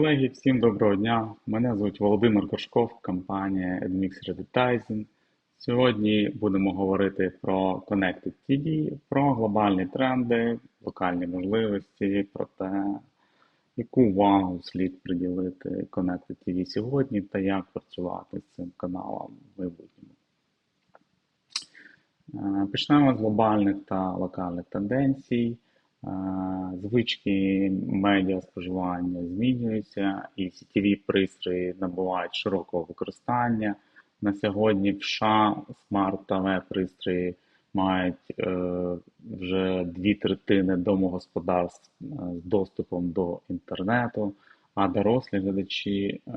Колеги, всім доброго дня! Мене звуть Володимир Коршков, компанія Admixer Advertising. Сьогодні будемо говорити про Connected TV, про глобальні тренди, локальні можливості, про те, яку увагу слід приділити Connected TV сьогодні та як працювати з цим каналом в майбутньому. Е, почнемо з глобальних та локальних тенденцій. Звички медіа споживання змінюються, і сітєві пристрої набувають широкого використання. На сьогодні в США смарт тв пристрої мають е, вже дві третини домогосподарств е, з доступом до інтернету, а дорослі глядачі е,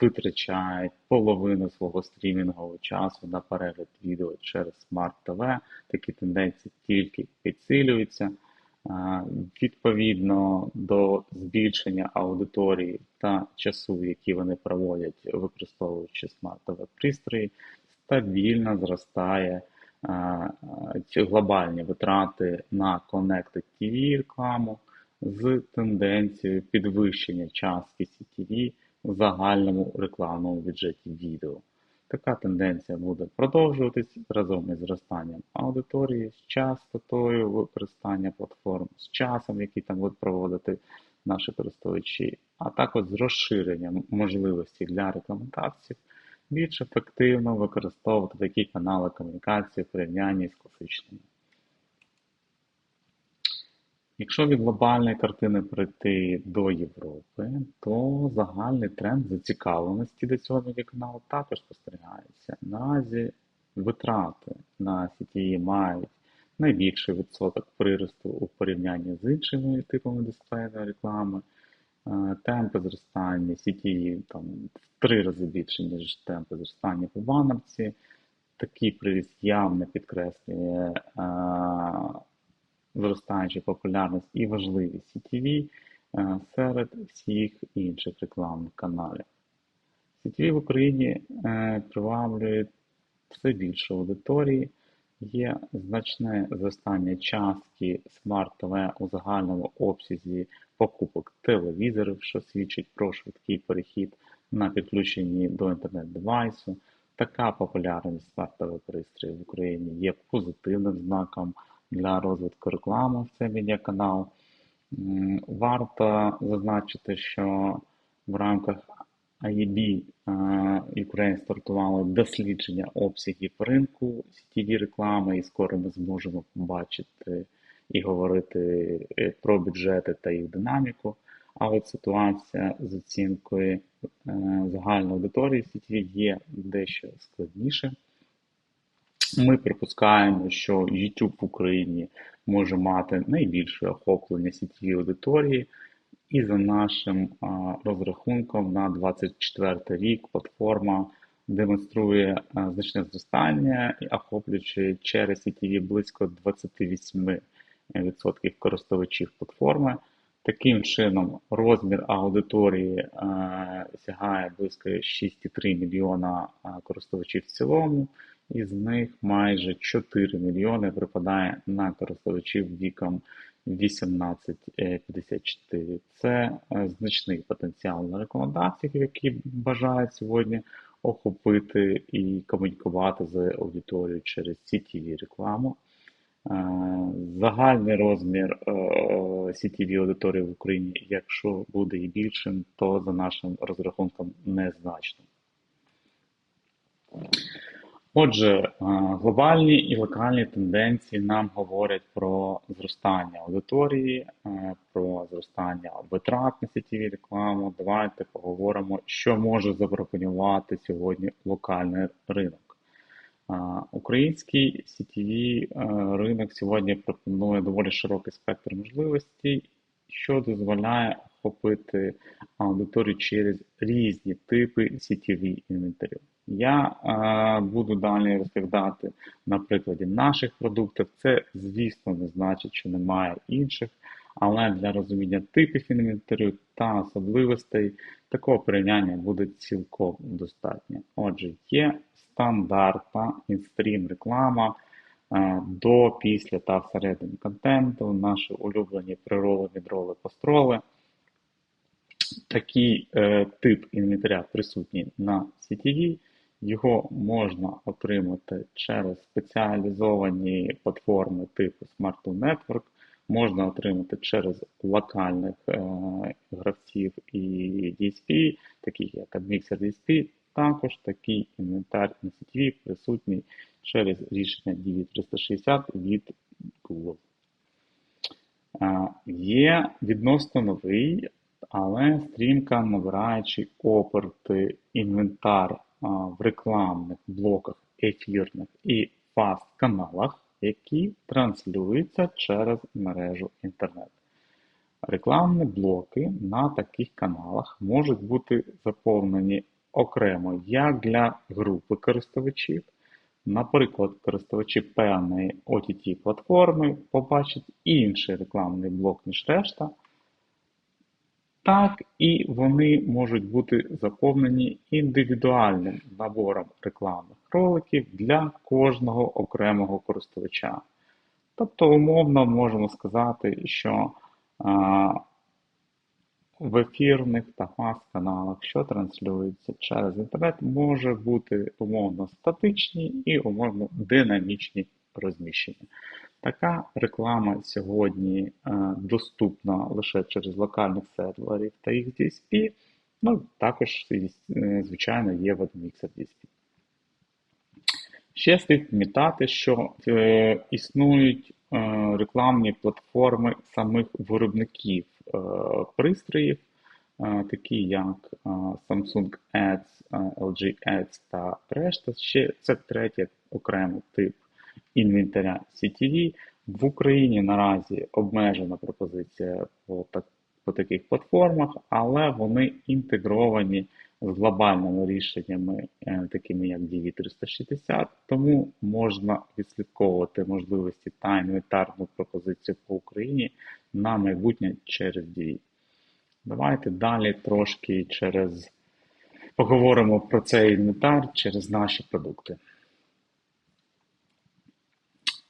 витрачають половину свого стрімінгового часу на перегляд відео через смарт тв. Такі тенденції тільки підсилюються. Відповідно до збільшення аудиторії та часу, який вони проводять, використовуючи смарт-ТВ пристрої, стабільно зростає ці глобальні витрати на Connected TV рекламу з тенденцією підвищення частки CTV в загальному рекламному бюджеті відео. Така тенденція буде продовжуватись разом із зростанням аудиторії, з частотою використання платформ, з часом, який там будуть проводити наші користувачі, а також з розширенням можливості для рекламодавців більш ефективно використовувати такі канали комунікації в порівнянні з класичними. Якщо від глобальної картини прийти до Європи, то загальний тренд зацікавленості до цього медіаканалу також спостерігається. Наразі витрати на сіті мають найбільший відсоток приросту у порівнянні з іншими типами дисплейної реклами. Е, темпи зростання сіті там в три рази більше, ніж темпи зростання по банерці. Такий приріст явно підкреслює зростаюча популярність і важливість CTV е, серед всіх інших рекламних каналів. CTV в Україні е, приваблює все більше аудиторії, є значне зростання частки смарт-ТВ у загальному обсязі покупок телевізорів, що свідчить про швидкий перехід на підключенні до інтернет-девайсу. Така популярність смарт-ТВ пристроїв в Україні є позитивним знаком для розвитку реклами в цей медіаканал. Варто зазначити, що в рамках IEB Ukraine стартувало дослідження обсягів ринку ctv реклами, і скоро ми зможемо побачити і говорити е, про бюджети та їх динаміку. А от ситуація з оцінкою е, загальної аудиторії CTV є дещо складніше. Ми припускаємо, що YouTube в Україні може мати найбільше охоплення сітєві аудиторії, і за нашим розрахунком на 2024 рік платформа демонструє значне зростання, охоплюючи через сітєві близько 28% користувачів платформи. Таким чином, розмір аудиторії сягає близько 6,3 мільйона користувачів в цілому із них майже 4 мільйони припадає на користувачів віком 18-54. Це е, значний потенціал на рекомендації, які бажають сьогодні охопити і комунікувати з аудиторією через CTV рекламу. Е, загальний розмір CTV е, аудиторії в Україні, якщо буде і більшим, то за нашим розрахунком незначно. Отже, е, глобальні і локальні тенденції нам говорять про зростання аудиторії, е, про зростання витрат на сітєві рекламу. Давайте поговоримо, що може запропонувати сьогодні локальний ринок. Е, український сітєві ринок сьогодні пропонує доволі широкий спектр можливостей, що дозволяє охопити аудиторію через різні типи сітєві інвентарів. Я е, буду далі розповідати на прикладі наших продуктів. Це, звісно, не значить, що немає інших, але для розуміння типів інвентарю та особливостей такого порівняння буде цілком достатньо. Отже, є стандартна інстрім реклама е, до, після та всередині контенту, наші улюблені приролові дроли построли. такий е, тип інвентаря присутній на CTV, його можна отримати через спеціалізовані платформи типу Smart Network, можна отримати через локальних е, гравців і DSP, таких як AdMixer DSP, також такий інвентар на CTV присутній через рішення DV360 від Google. Е, є відносно новий, але стрімко набираючи оперти інвентар в рекламних блоках ефірних і фаст каналах, які транслюються через мережу інтернет. Рекламні блоки на таких каналах можуть бути заповнені окремо як для групи користувачів. Наприклад, користувачі певної OTT-платформи побачать інший рекламний блок, ніж решта. Так і вони можуть бути заповнені індивідуальним набором рекламних роликів для кожного окремого користувача. Тобто, умовно можемо сказати, що а, в ефірних та фаст-каналах, що транслюються через інтернет, може бути умовно статичні і умовно динамічні розміщення. Така реклама сьогодні е, доступна лише через локальних серверів та їх DSP, ну також, е, звичайно, є в AdMixer DSP. Ще слід пам'ятати, що е, існують е, рекламні платформи самих виробників е, пристроїв, е, такі як е, Samsung Ads, е, LG Ads та решта. Ще це третій окремий тип інвентаря CTV. В Україні наразі обмежена пропозиція по так, по таких платформах, але вони інтегровані з глобальними рішеннями, е, такими як DV360, тому можна відслідковувати можливості та інвентарну пропозицію по Україні на майбутнє через DV. Давайте далі трошки через поговоримо про цей інвентар через наші продукти.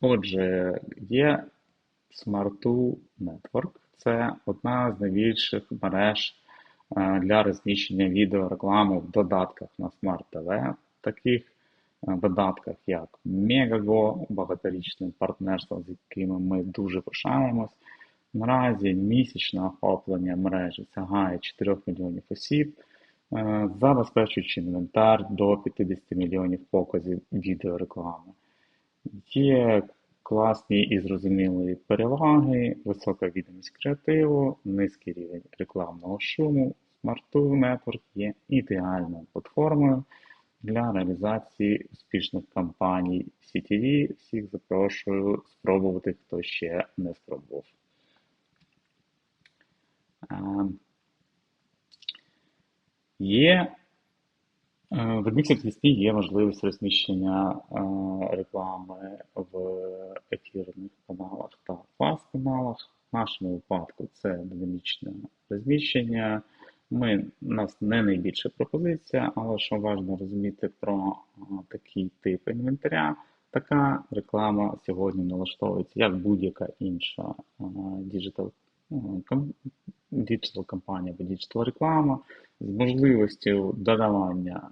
Отже, є Smart2 Network. Це одна з найбільших мереж е, для розміщення відеореклами в додатках на Smart TV. Таких е, додатках, як Megago, багаторічним партнерством, з якими ми дуже пишаємось. Наразі місячне охоплення мережі сягає 4 мільйонів осіб, е, забезпечуючи інвентар до 50 мільйонів показів відеореклами. Є класні і зрозумілі переваги, висока відомість креативу, низький рівень рекламного шуму. SmartTool Network є ідеальною платформою для реалізації успішних кампаній CTV. Всіх запрошую спробувати, хто ще не спробував. Ем, є Е, в Admixer TSP є можливість розміщення е, реклами в ефірних каналах та фаст-каналах. В нашому випадку це динамічне розміщення. Ми, У нас не найбільша пропозиція, але що важливо розуміти про е, такий тип інвентаря, така реклама сьогодні налаштовується як будь-яка інша діджитал компанія або діджитал реклама з можливістю додавання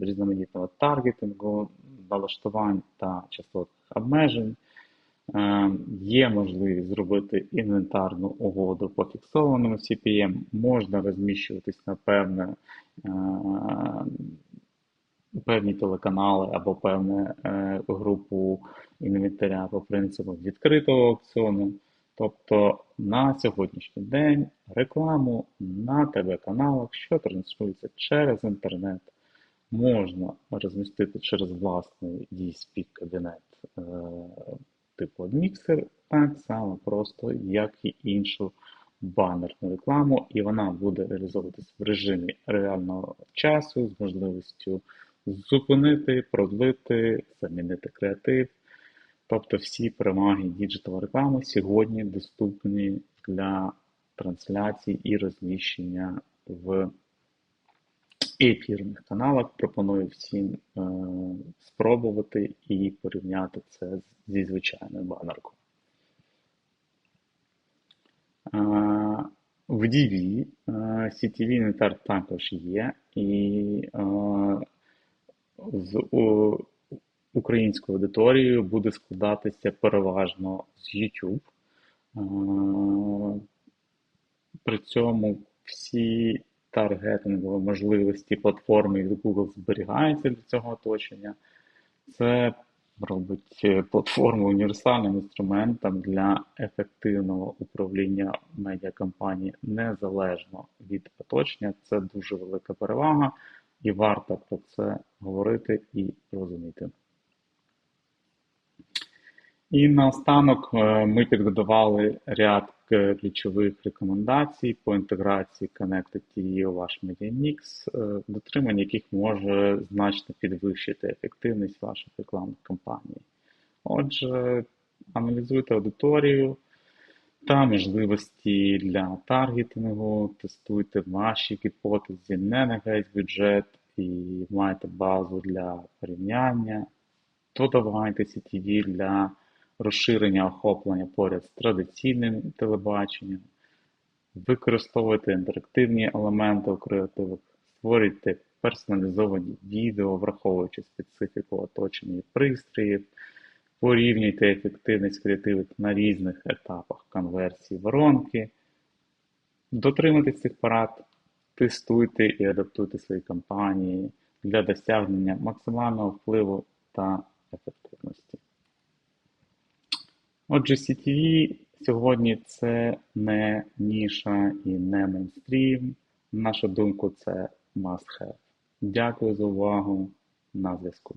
різноманітного таргетингу, налаштувань та частотних обмежень. Є можливість зробити інвентарну угоду по фіксованому CPM, можна розміщуватись на певне, певні телеканали або певну е, групу інвентаря по принципу відкритого аукціону. Тобто на сьогоднішній день рекламу на ТВ-каналах, що транслюється через інтернет, можна розмістити через власний DSP-кабінет е, типу Admixer, так само просто, як і іншу банерну рекламу, і вона буде реалізовуватися в режимі реального часу з можливістю зупинити, продлити, замінити креатив. Тобто всі переваги діджитал реклами сьогодні доступні для трансляції і розміщення в ефірних каналах. Пропоную всім е, спробувати і порівняти це зі звичайною банеркою. Е, В DV CTV інвентар також є, і е, з українською аудиторією буде складатися переважно з YouTube. При цьому всі таргетингові можливості платформи від Google зберігаються для цього оточення. Це робить платформу універсальним інструментом для ефективного управління медіакампанії незалежно від оточення. Це дуже велика перевага, і варто про це говорити і розуміти. І наостанок е, ми підготували ряд е, ключових рекомендацій по інтеграції Connected TV у ваш е, дотримання яких може значно підвищити ефективність ваших рекламних кампаній. Отже, аналізуйте аудиторію та можливості для таргетингу, тестуйте ваші гіпотези, не на весь бюджет і майте базу для порівняння. Додавайте CTV для розширення охоплення поряд з традиційним телебаченням, використовуйте інтерактивні елементи у креативах, створюйте персоналізовані відео, враховуючи специфіку оточення пристроїв, порівнюйте ефективність креативів на різних етапах конверсії воронки, дотримуйтесь цих порад, тестуйте і адаптуйте свої кампанії для досягнення максимального впливу та Отже, CTV сьогодні це не ніша і не мейнстрім. На нашу думку, це must have. Дякую за увагу. На зв'язку.